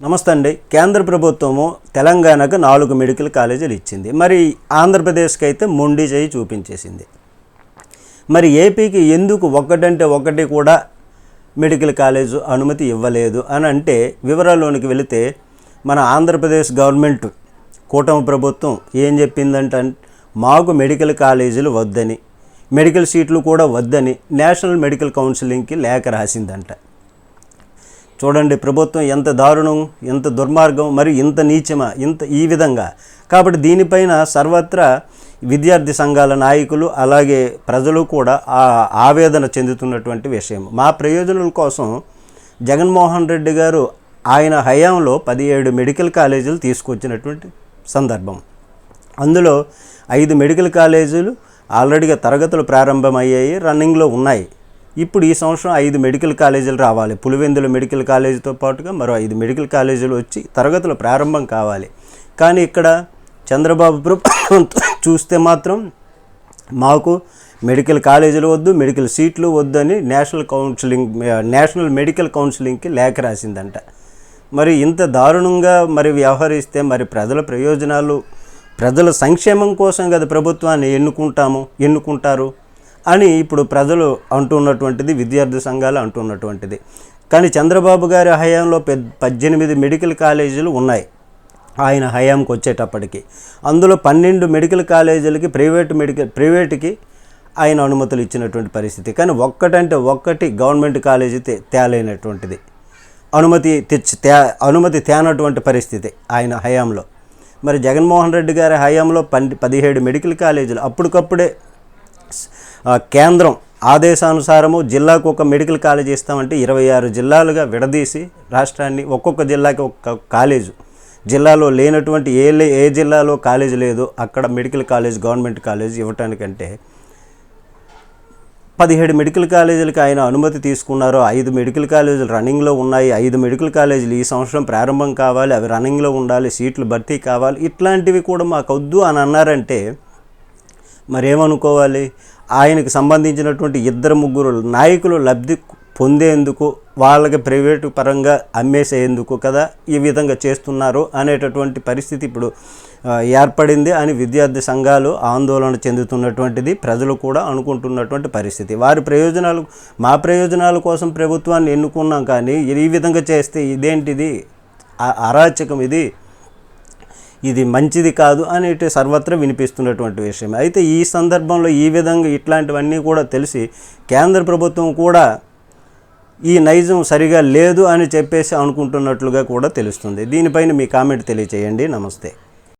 నమస్తే అండి. కేంద్ర ప్రభుత్వము తెలంగాణకు నాలుగు మెడికల్ కాలేజీలు ఇచ్చింది. మరి ఆంధ్రప్రదేశ్కి అయితే మొండి చేయి చూపించేసింది. మరి ఏపీకి ఎందుకు ఒకటంటే ఒకటి కూడా మెడికల్ కాలేజ్ అనుమతి ఇవ్వలేదు అని అంటే వివరాల్లోనికి వెళితే మన ఆంధ్రప్రదేశ్ గవర్నమెంట్ కూటమి ప్రభుత్వం ఏం చెప్పిందంటే మాకు మెడికల్ కాలేజీలు వద్దని మెడికల్ సీట్లు కూడా వద్దని నేషనల్ మెడికల్ కౌన్సిలింగ్కి లేఖ రాసిందంట. చూడండి ప్రభుత్వం ఎంత దారుణం ఎంత దుర్మార్గం మరి ఇంత నీచమా ఇంత ఈ విధంగా. కాబట్టి దీనిపైన సర్వత్రా విద్యార్థి సంఘాల నాయకులు అలాగే ప్రజలు కూడా ఆ ఆవేదన చెందుతున్నటువంటి విషయం. మా ప్రయోజనాల కోసం జగన్మోహన్ రెడ్డి గారు ఆయన హయాంలో పదిహేడు మెడికల్ కాలేజీలు తీసుకొచ్చినటువంటి సందర్భం. అందులో ఐదు మెడికల్ కాలేజీలు ఆల్రెడీగా తరగతులు ప్రారంభమయ్యాయి రన్నింగ్లో ఉన్నాయి. ఇప్పుడు ఈ సంవత్సరం ఐదు మెడికల్ కాలేజీలు రావాలి. పులివెందుల మెడికల్ కాలేజీతో పాటుగా మరో ఐదు మెడికల్ కాలేజీలు వచ్చి తరగతులు ప్రారంభం కావాలి. కానీ ఇక్కడ చంద్రబాబు ప్రభుత్వం చూస్తే మాత్రం మాకు మెడికల్ కాలేజీలు వద్దు మెడికల్ సీట్లు వద్దు అని నేషనల్ కౌన్సిలింగ్ నేషనల్ మెడికల్ కౌన్సిలింగ్కి లేఖ రాసిందంట. మరి ఇంత దారుణంగా మరి వ్యవహరిస్తే మరి ప్రజల ప్రయోజనాలు ప్రజల సంక్షేమం కోసం కదా ప్రభుత్వాన్ని ఎన్నుకుంటాము ఎన్నుకుంటారు? అని ఇప్పుడు ప్రజలు అంటున్నటువంటిది విద్యార్థి సంఘాలు అంటున్నటువంటిది. కానీ చంద్రబాబు గారి హయాంలో పెద్ద పద్దెనిమిది మెడికల్ కాలేజీలు ఉన్నాయి. ఆయన హయాంకి వచ్చేటప్పటికి. అందులో పన్నెండు మెడికల్ కాలేజీలకి ప్రైవేట్ మెడికల్ ప్రైవేట్కి ఆయన అనుమతులు ఇచ్చినటువంటి పరిస్థితి. కానీ ఒక్కటంటే ఒక్కటి గవర్నమెంట్ కాలేజీ తేలైనటువంటిది. అనుమతి తెచ్చి తే అనుమతి తేనటువంటి పరిస్థితి ఆయన హయాంలో. మరి జగన్మోహన్ రెడ్డి గారి హయాంలో పన్ పదిహేడు మెడికల్ కాలేజీలు అప్పటికప్పుడే కేంద్రం ఆదేశానుసారము జిల్లాకు ఒక మెడికల్ కాలేజ్ ఇస్తామంటే ఇరవై ఆరు జిల్లాలుగా విడదీసి రాష్ట్రాన్ని ఒక్కొక్క జిల్లాకి ఒక్క కాలేజు. జిల్లాలో లేనటువంటి ఏ లే- ఏ జిల్లాలో కాలేజ్ లేదు అక్కడ మెడికల్ కాలేజ్ గవర్నమెంట్ కాలేజ్ ఇవ్వటానికంటే పదిహేడు మెడికల్ కాలేజీలకు ఆయన అనుమతి తీసుకున్నారు ఐదు మెడికల్ కాలేజీలు రన్నింగ్లో ఉన్నాయి ఐదు మెడికల్ కాలేజీలు ఈ సంవత్సరం ప్రారంభం కావాలి అవి రన్నింగ్లో ఉండాలి సీట్లు భర్తీ కావాలి ఇట్లాంటివి కూడా మాకు వద్దు అని అన్నారంటే మరేమనుకోవాలి? ఆయనకు సంబంధించినటువంటి ఇద్దరు ముగ్గురు నాయకులు లబ్ధి పొందేందుకు వాళ్ళకి ప్రైవేటు పరంగా అమ్మేసేందుకు కదా ఈ విధంగా చేస్తున్నారు అనేటటువంటి పరిస్థితి ఇప్పుడు ఏర్పడింది అని విద్యార్థి సంఘాలు ఆందోళన చెందుతున్నటువంటిది ప్రజలు కూడా అనుకుంటున్నటువంటి పరిస్థితి. వారి ప్రయోజనాలు మా ప్రయోజనాల కోసం ప్రభుత్వాన్ని ఎన్నుకున్నాం కానీ ఈ విధంగా చేస్తే ఇదేంటిది? అరాచకం ఇది. ఇది మంచిది కాదు అనేటి సర్వత్రా వినిపిస్తున్నటువంటి విషయం అయితే ఈ సందర్భంలో ఈ విధంగా ఇట్లాంటివన్నీ కూడా తెలిసి కేంద్ర ప్రభుత్వం కూడా ఈ నైజం సరిగా లేదు అని చెప్పేసి అనుకుంటున్నట్లుగా కూడా తెలుస్తుంది. దీనిపైన మీ కామెంట్ తెలియచేయండి. నమస్తే.